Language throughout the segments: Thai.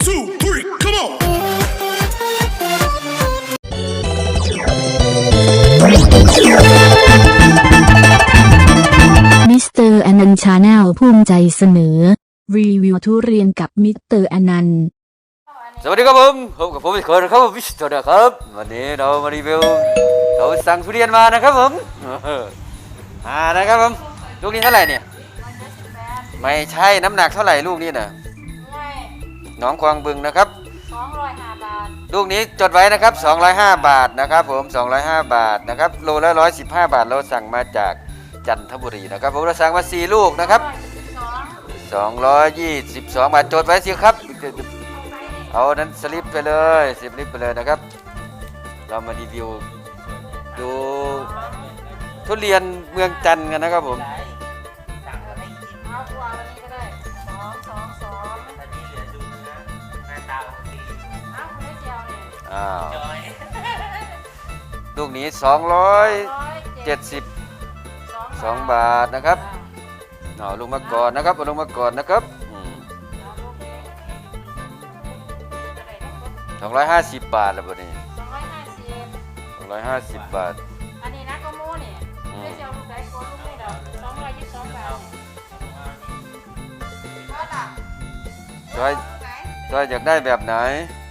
two, three, come on. มิสเตอร์อนันต์ชาแนลภูมิใจเสนอ รีวิวทุเรียนกับมิสเตอร์อนันต์ สวัสดีครับผมพบกับผมอีกคนนะครับวิสโตนะครับ วันนี้เรามารีวิวเราสั่งทุเรียนมานะครับผมเอออ่านะครับผมลูกนี้เท่าไหร่เนี่ย ไม่ใช่น้ำหนักเท่าไหร่ลูกนี้น่ะไม่ห น้องควางบึงนะครับ 205 บาท ลูกนี้จดไว้นะครับ 205 บาทนะครับผม 205 บาทนะครับโลละ115 บาทเราสั่งมาจากจันทบุรีนะครับผมเราสั่งมา4ลูกนะครับ 222 บาทจดไว้สิครับ เอานั้นสลิปไปเลยสลิปไปเลยนะครับ เรามารีวิวดูทุเรียนเมืองจันทร์กันนะครับผม 2 ยวเนี่ยอ้าวลูกนี้ร้อย272บาทนะครับ เอาลงมาก่อนนะครับเอาลงมาก่อนนะครับอืมเอาลูกนี้ก็ได้ทั้งหมด250 บาทแล้วบ่นี้สองร้อยห้าสิบ250 บาท อันนี้นะก็มูเนี่ยอืมไม่เจียวลูกไหนโกนลูกนี่ดอกสองร้อยยี่สิบสองบาทก็ล่ะจอยจอยอยากได้แบบไหนนั่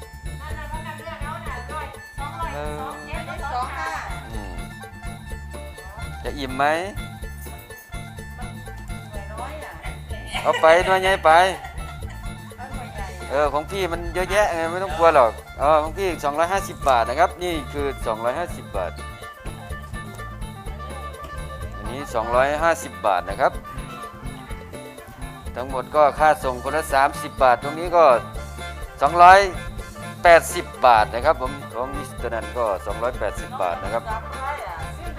องร้อยสองเจ็ดได้สองห้าอืมจะอิ่มไหมร้อยอะเอาไปหน่วยใหญ่ไป เอาหน่วยใหญ่เออของพี่มันเยอะแยะไงไม่ต้องกลัวหรอกเออของพี่250 บาทนะครับ นี่คือ 250 บาท อันนี้ 250 บาทนะครับ ทั้งหมดก็ค่าส่งคนละ 30 บาท ตรงนี้ก็ 280 บาทนะครับผมของมิสเตอร์นันก็ 280 บาทนะครับสามร้อยอะซื้อ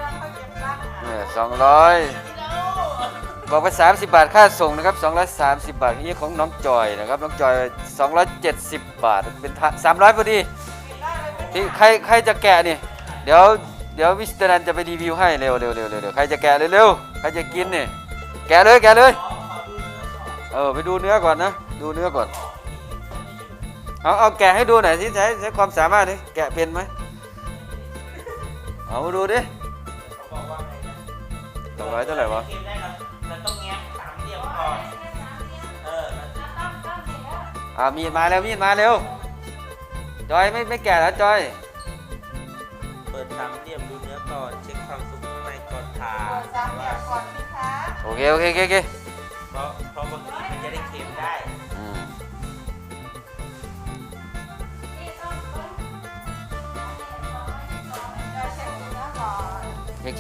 เนี่ย200 บอกไป 30 บาทค่าส่งนะครับ 230 บาทนี่ของน้องจอยนะครับน้องจอย 270 บาทเป็น300พอดีที่ใครใครจะแกะนี่ เดี๋ยวเดี๋ยวมิสเตอร์นันจะไปรีวิวให้เร็วเร็วเร็วเร็วใครจะแกะเร็วเร็วใครจะกินนี่แกะเลยแกะเลยเออไปดูเนื้อก่อนนะ ดูเนื้อก่อน เอาเอาแกะให้ดูหน่อยสิใช้ใช้ความสามารถดิแกะเป็นไหมเอามาดูดิสองร้อยเท่าไหร่วะอ่ามีดมาแล้วมีดมาเร็ว จอยไม่ไม่แกะแล้วจอย เปิดสามเหลี่ยมดูเนื้อก่อนเช็คความสุกข้างในก่อนผ่าเปิดสามเหลี่ยมก่อนสิคะโอเคโอเคโอเคโอเคเพราะเพราะบางทีมันจะได้เค็มได้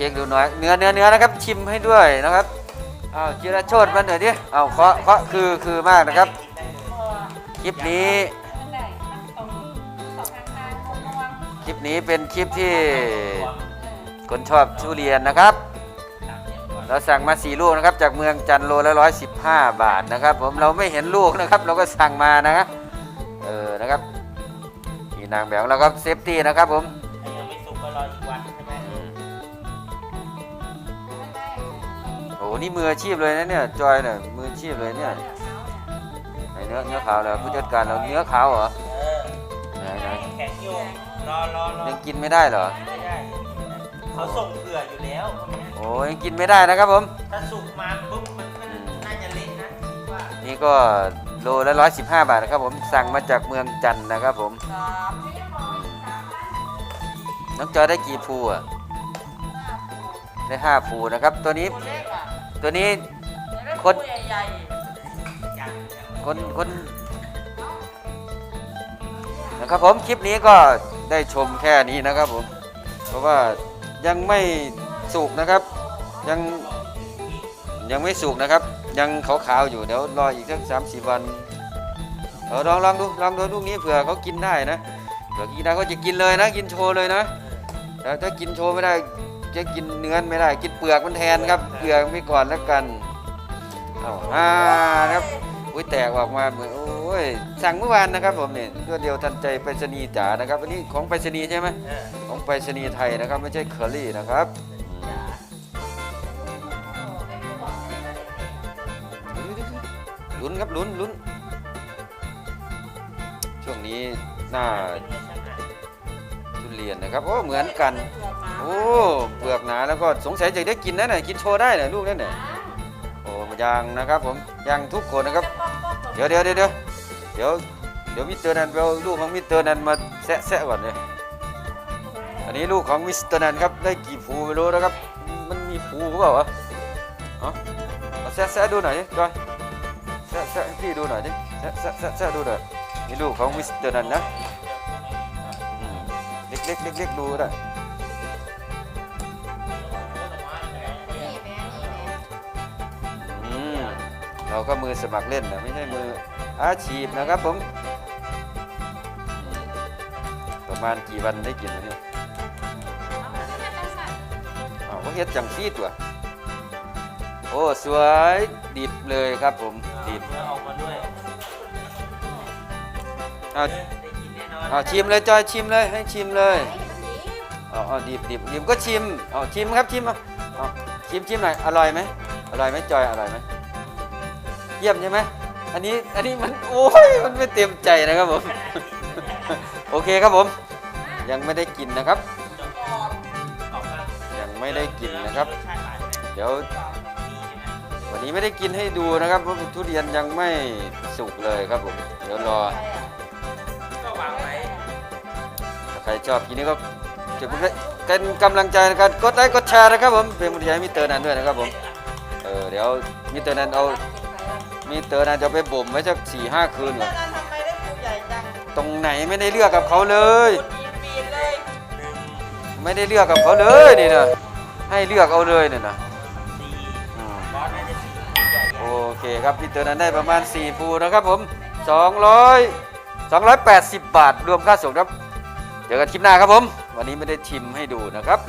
คเช็คดูหน่อยเนื้อเนื้อเนื้อนะครับชิมให้ด้วยนะครับอ้าวจิรโชดมันหน่อยดิอ้าวเคาะเคาะคือคือมากนะครับคลิปนี้นั่นแหละตรงสองข้างๆม่วงคลิปนี้เป็นคลิปที่คนชอบทุเรียนนะครับ เราสั่งมาสี่ลูกนะครับ จากเมืองจันทร์โลละร้อยสิบห้าบาทนะครับ ผมเราไม่เห็นลูกนะครับ เราก็สั่งมานะครับเออนะครับนี่นางแบบเราก็เซฟตี้นะครับผมถ้ายังไม่สุกก็รออีกวันใช่ไหม นี่มืออาชีพเลยนะเนี่ยจอยเนี่ยมืออาชีพเลยเนี่ยไหนเนื้อเนื้อขาวแล้วผู้จัดการเราเนื้อขาวเหรอเออไหนไหนแข็งอยู่รอรอรอยังกินไม่ได้เหรอไม่ได้เขาส่งเผื่ออยู่แล้วโอ้ยังกินไม่ได้นะครับผมถ้าสุกมาปุ๊บมันมันอืมน่าจะเละนะคิดว่านี่ก็โลละร้อยสิบห้าบาทนะครับผมสั่งมาจากเมืองจันทร์นะครับผมสามไม่ยังบอกไม่สามน้องจอยได้กี่ภูอะได้ห้าภูนะครับตัวนี้ ตัวนี้ คน ใหญ่คนคนนะครับผมคลิปนี้ก็ได้ชมแค่นี้นะครับผม เพราะว่ายังไม่สุกนะครับ ยังยังไม่สุกนะครับ ยังขาวๆอยู่เดี๋ยวรออีกสักสามสี่วันเออลองลองดูลองดูลูกนี้เผื่อเขากินได้นะเผื่อกินได้เขาจะกินเลยนะ กินโชว์เลยนะแต่ถ้ากินโชว์ไม่ได้ จะกินเนื้อไม่ได้ กินเปลือกมันแทนครับ เปลือกไม่ก่อนแล้วกันเอาอ่านะครับอุ้ยแตกออกมาเหมือนโอ้ยสั่งเมื่อวานนะครับผมเนี่ยรวดเดียวทันใจไปรษณีย์จ๋านะครับอันนี้ของไปรษณีย์ใช่ไหมเออของไปรษณีย์ไทยนะครับ ไม่ใช่เคอรี่นะครับลุ้นครับลุ้นลุ้นช่วงนี้หน้าทุเรียนนะครับโอ้เหมือนกัน โอ้เปลือกหนาแล้วก็สงสัยจะได้กินนั่นน่ะกินโชว์ได้น่ะลูกนั่นน่ะโอ้ยังนะครับผมยังทุกคนนะครับ เดี๋ยวเดี๋ยวเดี๋ยวเดี๋ยวเดี๋ยวเดี๋ยวมิสเตอร์นันเอาลูกของมิสเตอร์นันมาแซะแซะก่อนเลยอันนี้ลูกของมิสเตอร์นันครับได้กี่ภูไม่รู้นะครับ มันมีภูหรือเปล่าวะเอาเอแซะแซะดูหน่อยดิจอยแซะแซะพี่ดูหน่อยดิแซะแซะแซะแซะดูหน่อยนี่ลูกของมิสเตอร์นันนะเล็กเล็กเล็กเล็กดูได้ เราก็มือสมัครเล่นนะไม่ใช่มืออาชีพนะครับผมอืมประมาณกี่วันได้กินนะเนี่ยอ้าวก็เฮ็ดจังซี่ตัว โอ้สวยดิบเลยครับผมดิบเนื้อออกมาด้วยอ้าวได้กินแน่นอนอ้าวชิมเลยจอยชิมเลยให้ชิมเลยเอาเอาดิบดิบดิบก็ชิมเอาชิมครับชิมเอาเอาชิมชิมหน่อยอร่อยไหมอร่อยไหมจอยอร่อยไหม เยี่ยมใช่ไหมอันนี้อันนี้มันโอ้ยมันไม่เต็มใจนะครับผม โอเคครับผม ยังไม่ได้กินนะครับ ยังไม่ได้กินนะครับ เดี๋ยว วันนี้ไม่ได้กินให้ดูนะครับเพราะทุเรียนยังไม่สุกเลยครับผม เดี๋ยวรอถ้าใครชอบกินนี้ก็เก็บเป็นกำลังใจนการกดไลค์กดแชร์นะครับผม เป็นกำลังใจให้มิเตอร์นันด้วยนะครับผม เออเดี๋ยวมิเตอร์นันเอา มิสเตอร์นันจะไปบ่มไว้สักสี่ห้าคืนก่อน ทำไมได้ภูใหญ่จังตรงไหนไม่ได้เลือกกับเขาเลยปีนปีนเลยหนึ่งไม่ได้เลือกกับเขาเลยนี่นะให้เลือกเอาเลยเนี่ยนะสี่อืมบอสน่าจะสี่ใหญ่โอเคครับพี่เตอร์นั้นได้ประมาณ4ภูนะครับผม200 280 บาทรวมค่าส่งครับ เจอกันคลิปหน้าครับผม วันนี้ไม่ได้ชิมให้ดูนะครับ